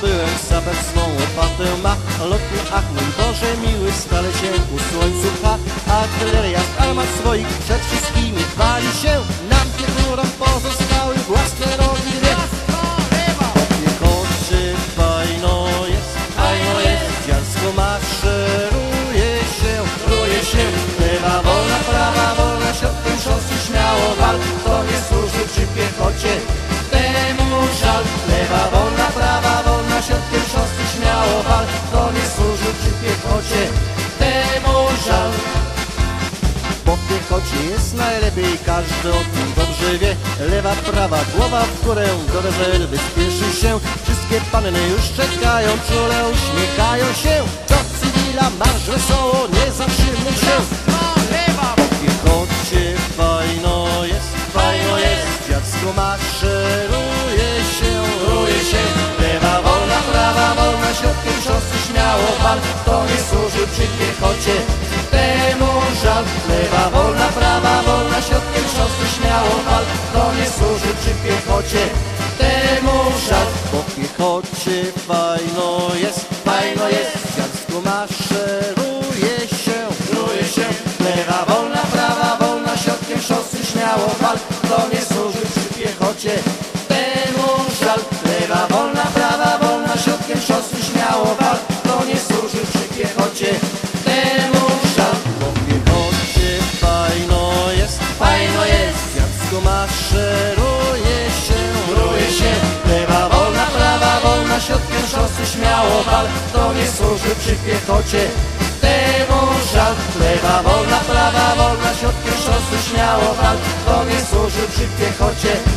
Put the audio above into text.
byłem sapem swą łopatę ma Lotny ach mój Boże miły stale się ku słońcu pcha. Artyleria z armat swoich przed wszystkimi chwali się po piechocie jest najlepiej, każdy o tym dobrze wie. Lewa, prawa, głowa w górę, do rezerwy spieszy się. Wszystkie panny już czekają, czule uśmiechają się. Do cywila marsz wesoło, nie zatrzymuj się. Po piechocie fajno jest, fajno jest. Dziecko maszeruje się, ruje się. Lewa wolna, prawa wolna, środkiem szosy śmiało wal. To nie służy przy piechocie, śmiało wal To nie służy przy piechocie, temu żal Po piechocie fajno jest, fajno jest. Dziecko maszeruje się, ruje się. Lewa wolna, prawa wolna, środkiem szosy śmiało wal To nie służy przy piechocie, wal To nie służy przy piechocie, temu żal Lewa wolna, prawa wolna, środkiem szosy śmiało wal To nie służy przy piechocie, żal